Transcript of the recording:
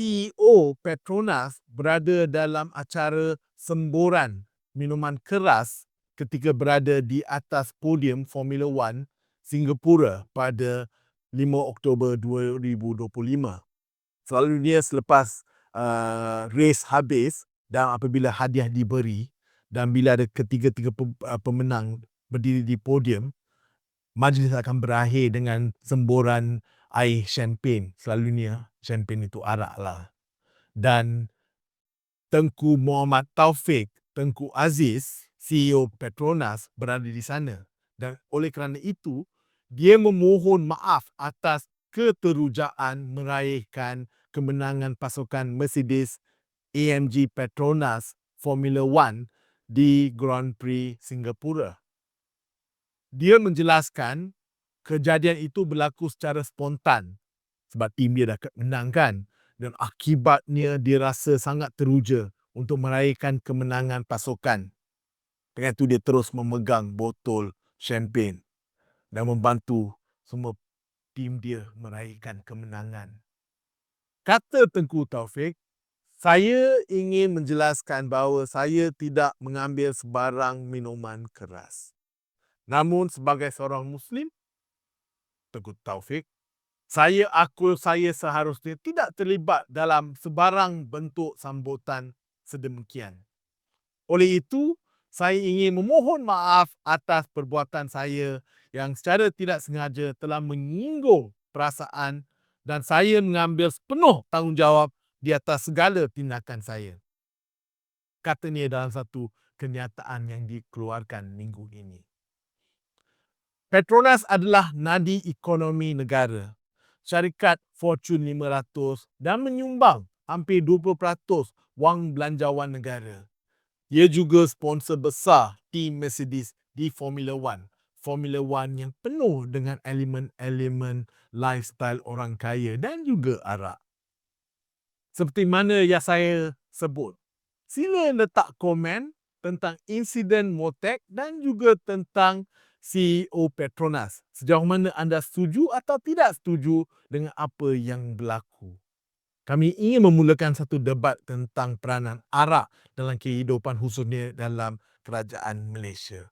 CEO Petronas berada dalam acara semburan minuman keras ketika berada di atas podium Formula One Singapura pada 5 Oktober 2025. Selalunya selepas uh, race habis dan apabila hadiah diberi dan bila ada ketiga-tiga uh, pemenang berdiri di podium, majlis akan berakhir dengan semburan air champagne. Selalunya champagne itu arak lah. Dan Tengku Muhammad Taufik, Tengku Aziz, CEO Petronas berada di sana. Dan oleh kerana itu, dia memohon maaf atas keterujaan meraihkan kemenangan pasukan Mercedes AMG Petronas Formula One di Grand Prix Singapura. Dia menjelaskan kejadian itu berlaku secara spontan sebab tim dia dah menangkan dan akibatnya dia rasa sangat teruja untuk meraihkan kemenangan pasukan. Dengan itu dia terus memegang botol champagne dan membantu semua tim dia meraihkan kemenangan. Kata Tengku Taufik, saya ingin menjelaskan bahawa saya tidak mengambil sebarang minuman keras. Namun sebagai seorang Muslim, Teguh Taufik, saya akul saya seharusnya tidak terlibat dalam sebarang bentuk sambutan sedemikian. Oleh itu, saya ingin memohon maaf atas perbuatan saya yang secara tidak sengaja telah menyinggung perasaan dan saya mengambil sepenuh tanggungjawab di atas segala tindakan saya. Katanya dalam satu kenyataan yang dikeluarkan minggu ini. Petronas adalah nadi ekonomi negara. Syarikat Fortune 500 dan menyumbang hampir 20% wang belanjawan negara. Ia juga sponsor besar tim Mercedes di Formula One. Formula One yang penuh dengan elemen-elemen lifestyle orang kaya dan juga arak. Seperti mana yang saya sebut. Sila letak komen tentang insiden Motek dan juga tentang CEO Petronas. Sejauh mana anda setuju atau tidak setuju dengan apa yang berlaku? Kami ingin memulakan satu debat tentang peranan arak dalam kehidupan khususnya dalam kerajaan Malaysia.